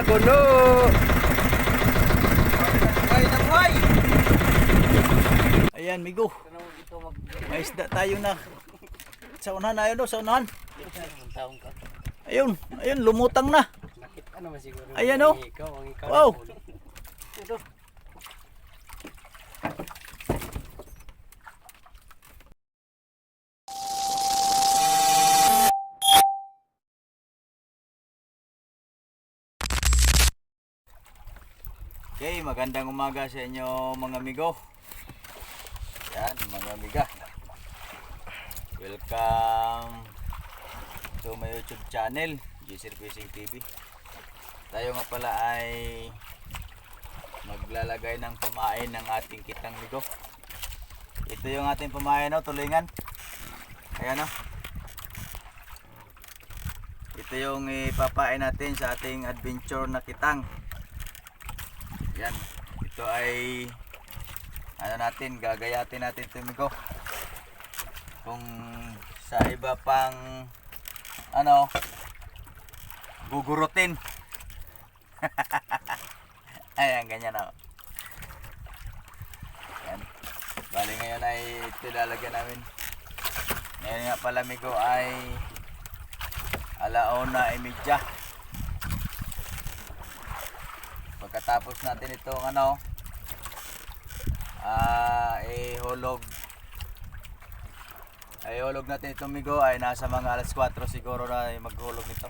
Buhay! Ayan, migo. May isda tayo na. Sa unahan na ayun, no? sa unahan. Ayun, ayun, lumutang na. Ayan, ikaw. Wow. Okay, magandang umaga sa inyo mga amigo. Yan, mga amiga. Welcome to my YouTube channel, GSR Fishing TV. Tayo nga pala ay maglalagay ng pamain ng ating kitang migo. Ito yung ating pamain, no, tulingan. Ayan, no. Ito yung ipapain natin sa ating adventure na kitang. Yan. Ito ay ano natin, gagayatin natin ito migo. Kung sa iba pang ano gugurutin. Ayan, ganyan ako. Yan. Bali ngayon ay ito lalagyan namin. Ngayon nga pala migo ay alauna imidya. Pagkatapos natin itong ano ah ihulog. Ay hulog natin itong migo. Ay nasa mga alas 4 siguro na maghulog nito.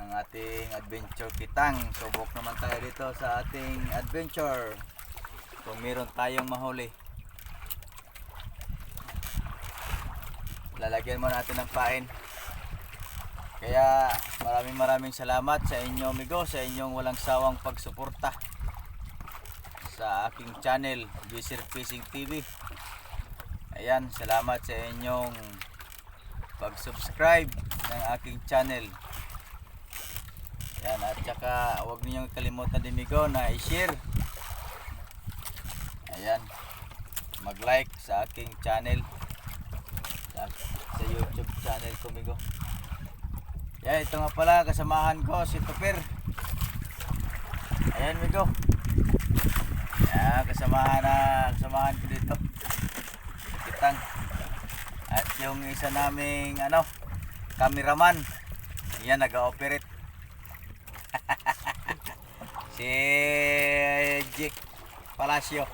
Ng ating adventure kitang. Subok naman tayo dito sa ating adventure. Kung meron tayong mahuli. Lalagyan mo natin ng pain kaya maraming maraming salamat sa inyo amigo, sa inyong walang sawang pagsuporta sa aking channel, Gisir Fishing TV. Ayan, salamat sa inyong pag-subscribe ng aking channel. Ayan, at saka huwag ninyong kalimutan din migo na i-share. Ayan, mag-like sa aking channel sa, sa YouTube channel ko migo. Yan, ito nga pala, kasamahan ko, si Tupir. Ayan, Migo. Yan, kasamahan na, kasamahan ko dito. Kitang. At yung isa naming, ano, cameraman. Yan, nag-ooperate. si Jake Palacio.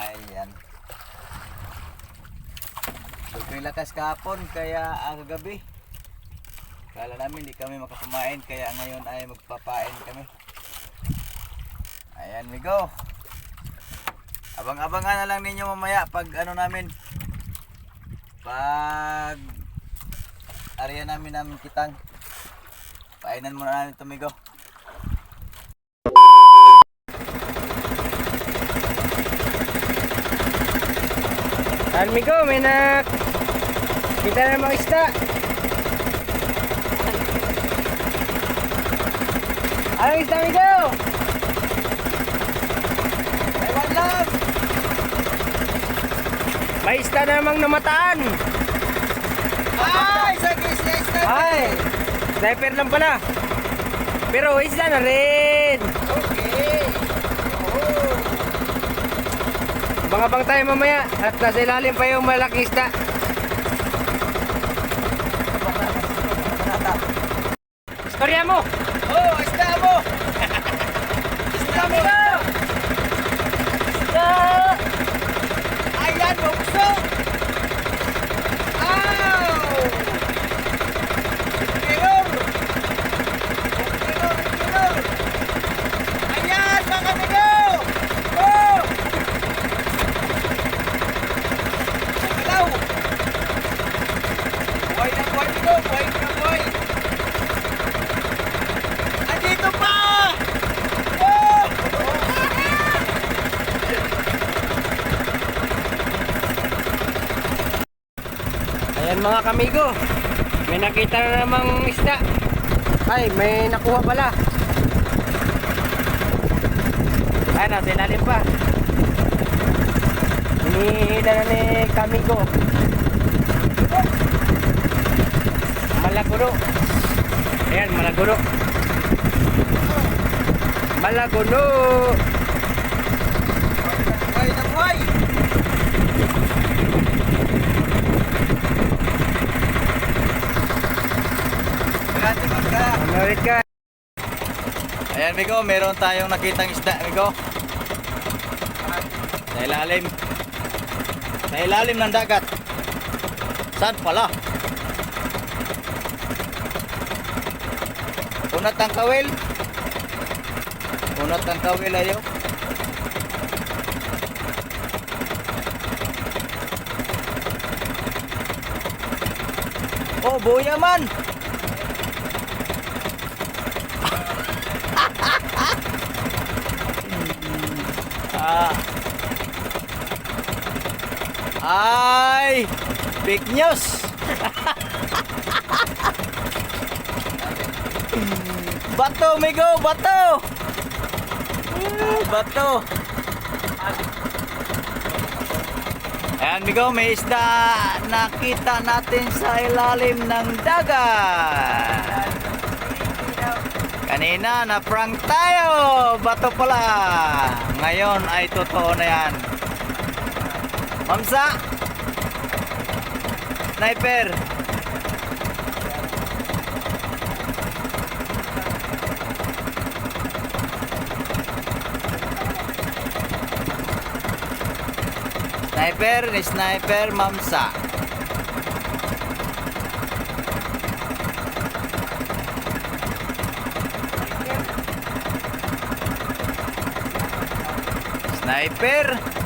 Ayan. Sobrang lakas kahapon, kaya ang gabi. Kala namin hindi kami makapamain kaya ngayon ay magpapain kami. Ayan we go. Abang-abangan na lang ninyo mamaya pag ano namin. Pag area namin namin kitang. Painan muna namin ito migo. Almigo, may nak... Kita na mga isda. Anong isda, amigo? Ewan lang! May isda na namang namataan. Ay! Sa kisnes na! Ay, sniper lang pala. Pero isda na rin. Okay! Oh. Bang-abang tayo mamaya at nasa ilalim pa yung malaking isda. Istorya mo! Oh, isda mo! Isda mo! Isda! Ayan, bukso! Ow! Kiror! Kiror, kiror! Ayan, mga amigo! Oh! Ilaw! Buhay na buhay amigo! Buhay na buhay! Andito pa! Oh! Kamigo. May nakita na namang isda. Ay, may nakuha pala. Ay, nasa ilalim pa. Hinihila na ni kamigo. malaguno. Ayan, malaguno. Malaguno. Ulit ka? Ayan, Migo, meron tayong nakitang isda, Migo. Sa ilalim. Sa ilalim ng dagat. Saan pala? Unat ang kawil. Unat ang kawil ayo. Oh, buya man! Ah. Ay! Fake news! bato, migo! Bato! Bato! Ayan, migo, may isda nakita natin sa ilalim ng dagat. Kanina na prank tayo. Bato pala. Ngayon ay totoo na yan. Mamsa. Sniper. Sniper ni Sniper Mamsa. Sniper.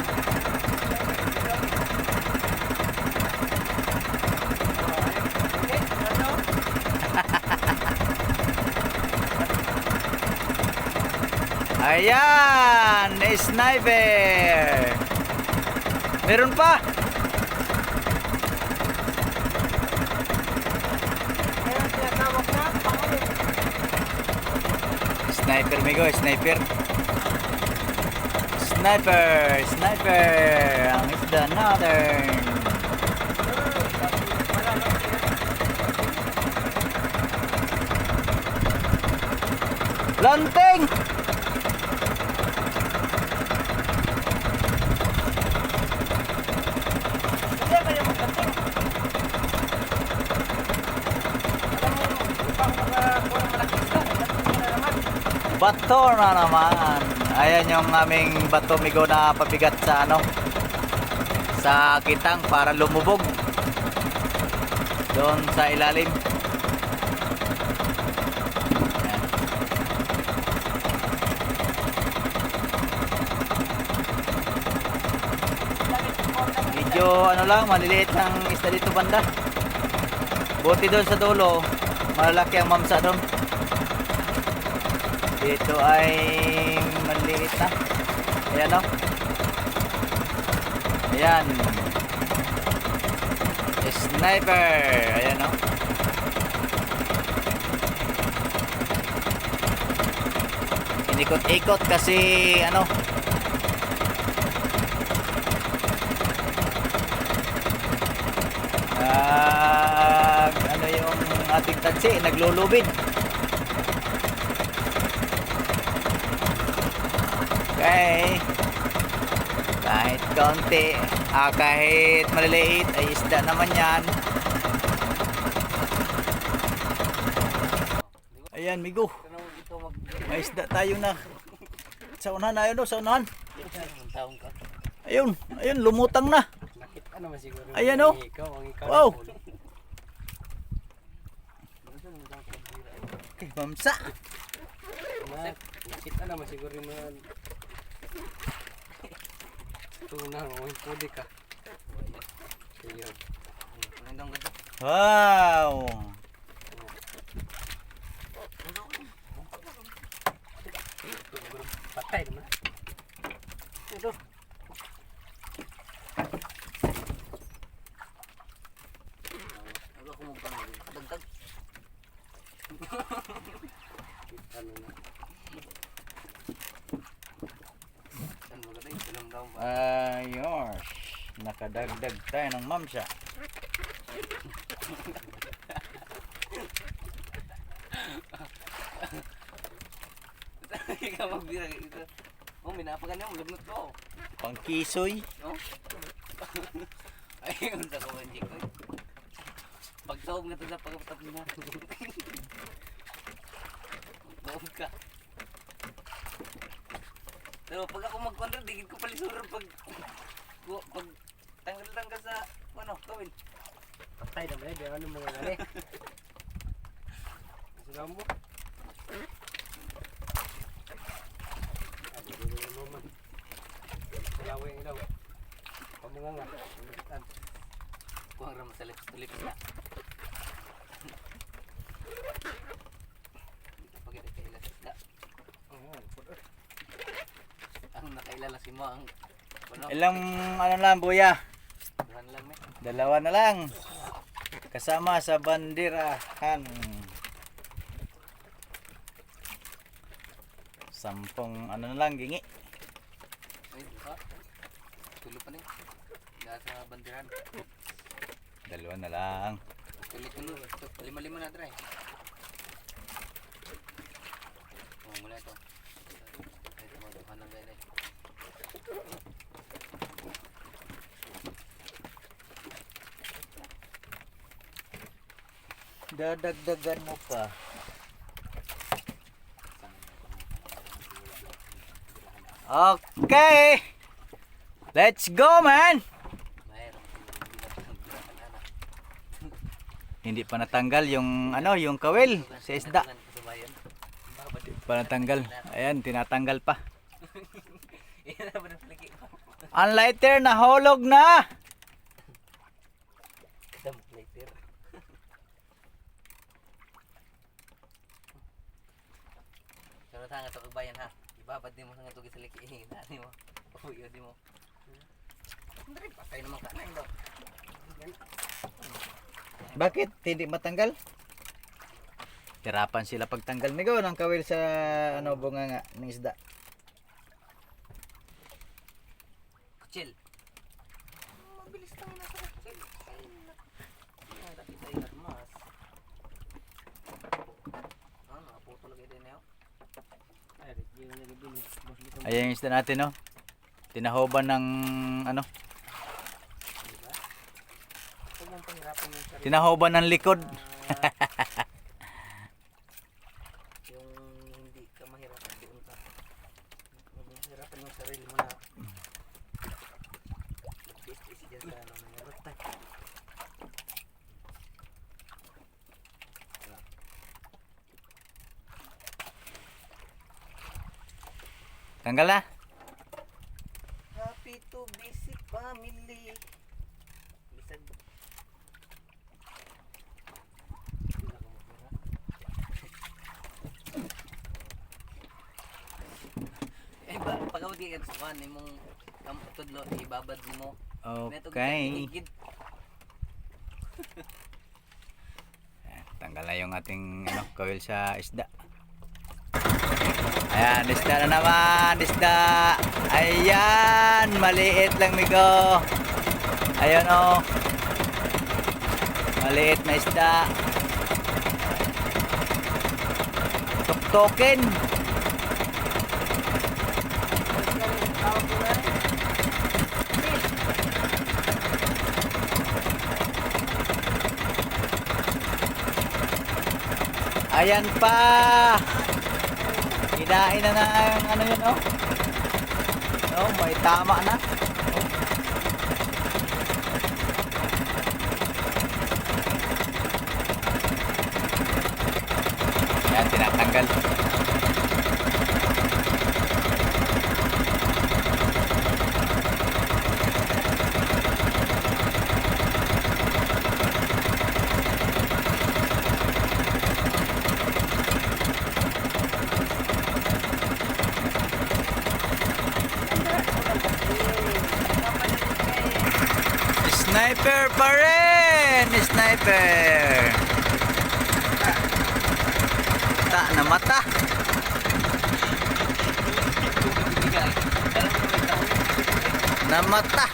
Ayan, sniper. Meron pa. Sniper, migo, sniper. Sniper! Sniper! Ang isda natin! Lanting! Bato na naman. Ayan yung aming bato migo na pabigat sa ano sa kitang para lumubog doon sa ilalim. Medyo ano lang, maliliit ang isda dito banda. Buti doon sa dulo, malalaki ang mamsa doon. Dito ay maliit na. Ayan o. Ayan. Sniper. Ayan o. Inikot-ikot kasi ano. Nag ano yung ating tansi, naglulubid. Okay. Kahit konti, ah, kahit maliliit, ay isda naman yan. Ayan, migo. May isda tayo na. Sa unahan, ayun o, sa unahan. Ayun, ayun, lumutang na. Ayan, oh. Ang ikaw. Wow. Okay, mamsa. Na- Nakita naman siguro yung mga tunang o yung puli ka. Ayun. Wow. Patay naman. Ito. tayo ng mamsya. Ikaw magbira ito. Oh, minapagan niya, mulagnat ko. Pangkisoy? Oh. Ay, ang dako ang jikoy. Pagsawag na ito na pagkatap na. Bawag ka. Pero pag ako mag-control, digit ko pala surang pag... pag sa ano, gawin. Patay na ba? Di ano mga gali. Sila mo. Di ko yung naman. Salawi ang ilaw. Pamunga nga. Pamitan. Kuha ra masalip tulip na. Dito pag ito kaila sa. Ang nakailala si mo ang ano, Ilang ano lang buya? Dalawa na lang. Kasama sa bandirahan. Sampung ano na lang gingi. Ay, duha. Tulo pa rin. Dahil sa bandiran. Dalawa na lang. Tulo-tulo. Lima-lima na try. Oh, mula ito. Ito mo, duhan ng gaya Dadagdagan mo pa. Okay. Let's go, man. Hindi pa natanggal yung ano, yung kawil sa isda. Pa natanggal. Ayan, tinatanggal pa. Ang lighter na hulog na. Pero tanga to bayan ha. Ibabad din mo sa nga tugi sa liki. Dani mo. Uyo di mo. Hindi patay naman ka na daw. Bakit hindi matanggal? Hirapan sila pagtanggal migo ng kawil sa ano bunga nga ng isda. Kuchil. Mabilis lang na sa kuchil. Ay, tapi tayo mas. Ah, nakaputo lagi din yun. Ay, di ko na gabin. Boss isda natin no. Tinahoban ng ano, tinahoban ng likod. Yung hindi ka mahirapan doon ka. Yung sarili mo na. Ano na. Tanggal na. Happy to visit family. Bisag ba? Eh, ba, pag di sa kan, imong tudlo ibabad mo. Okay. Tanggal na yung ating ano, kawil sa isda. Ayan, isda na naman, isda. Ayan, maliit lang migo. Ayan oh. Maliit na isda. Tuktokin. Ayan pa. Kinain na na ang ano yun oh. Oh, may tama na. Yan, tinatanggal. Sniper pa rin! Sniper! Ta na mata. Na mata.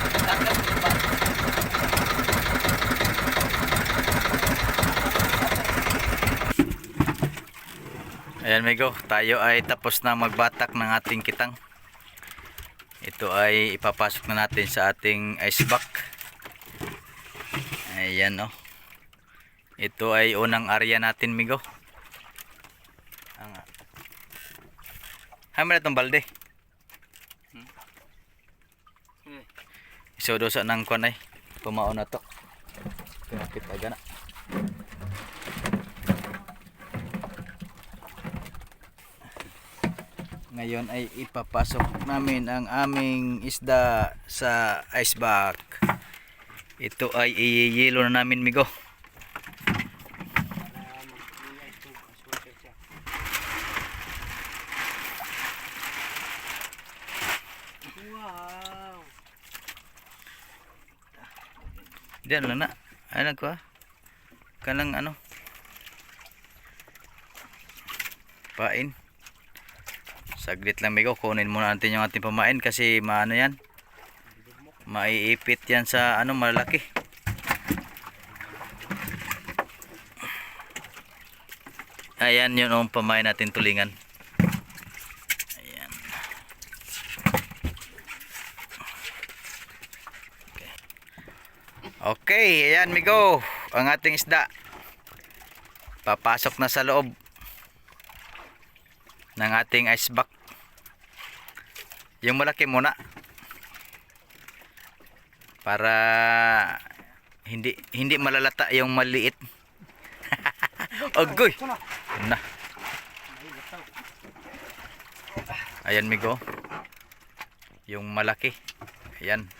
Ayan Migo, tayo ay tapos na magbatak ng ating kitang. Ito ay ipapasok na natin sa ating ice buck. Ayan oh. Ito ay unang area natin Migo. Ang Hammer itong balde. Isudosa ng kwan ay. Pumao na to. Pinakit aga na. Ngayon ay ipapasok namin ang aming isda sa ice bag. Ito ay iyiyelo na namin migo. Wow! Diyan lang na. Ano ko ah? Kanang ano? Pain. Saglit lang migo. Kunin muna natin yung ating pamain kasi maano yan. Maiipit yan sa ano malaki. Ayan yun ang pamain natin tulingan. Ayan. Okay, ayan migo. Ang ating isda. Papasok na sa loob ng ating ice buck. Yung malaki muna. Para hindi hindi malalata yung maliit. Agoy. Na. Ayan migo. Yung malaki. Ayan.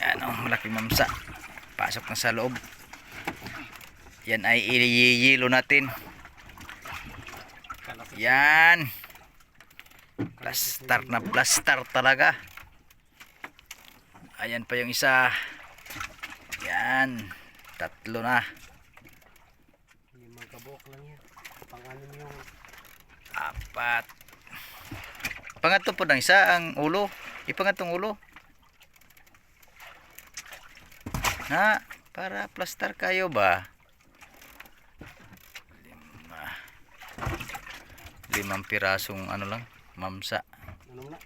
Ayan oh, malaking mamsa. Pasok na sa loob. Yan ay iliyilo natin. Yan. Plaster na plaster talaga. Ayan pa yung isa. Yan. Tatlo na. Limang kabuok lang yan. Pangalan yung Apat. Pangatlo po ng isa ang ulo. Ipangatong ulo. Na, para plaster kayo ba? Lima. Limang pirasong ano lang, mamsa. ano na?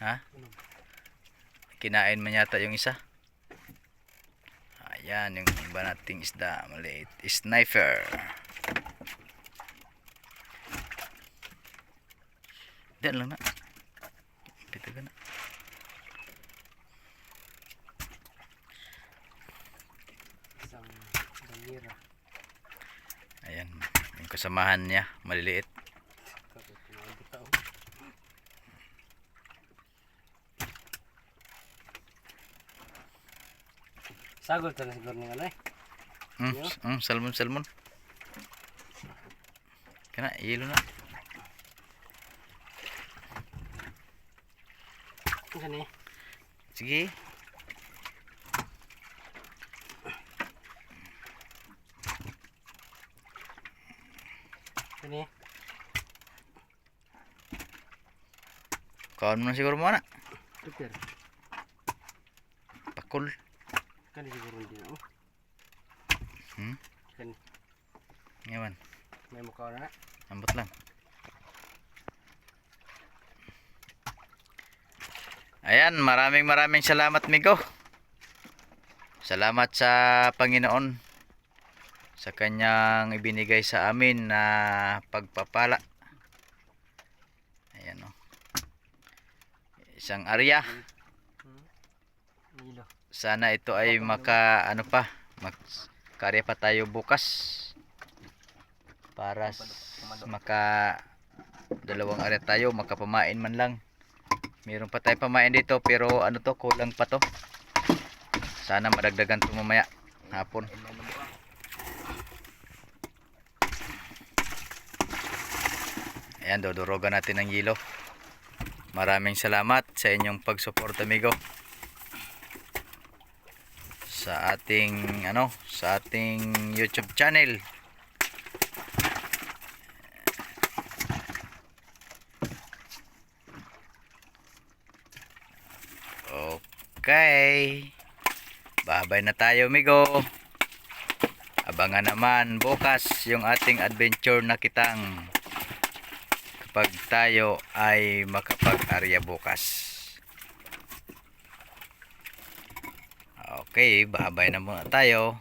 Ha? Kinain man yata yung isa. Ayan, yung iba nating isda. Maliit. Sniper. Diyan lang na. Pitagan na. Isang bangira. Ayan. Yung kasamahan niya. Maliliit. Sagol talaga siguro ng ano eh. Mm, Yeah. mm, salmon, salmon. Kana, yelo na. Eh? Sige. Eh? Kawan mo na siguro mo na. Super. Pakul. Kani siguro hindi na. Oh. Hmm? Kani. Ngayon. May mukha na. Ambot lang. Ayan, maraming maraming salamat Migo. Salamat sa Panginoon sa kanyang ibinigay sa amin na pagpapala. Ayan o. Isang area. Sana ito ay maka ano pa, makarya pa tayo bukas para maka dalawang area tayo, makapamain man lang. Meron pa tayong pamain dito pero ano to, kulang pa to. Sana madagdagan to mamaya hapon. Ayan, dodurogan natin ng yelo. Maraming salamat sa inyong pagsuporta amigo sa ating ano sa ating YouTube channel. Okay. Babay na tayo, migo. Abang Abangan naman bukas yung ating adventure na kitang kapag tayo ay makapag-arya bukas. Okay, babay na muna tayo.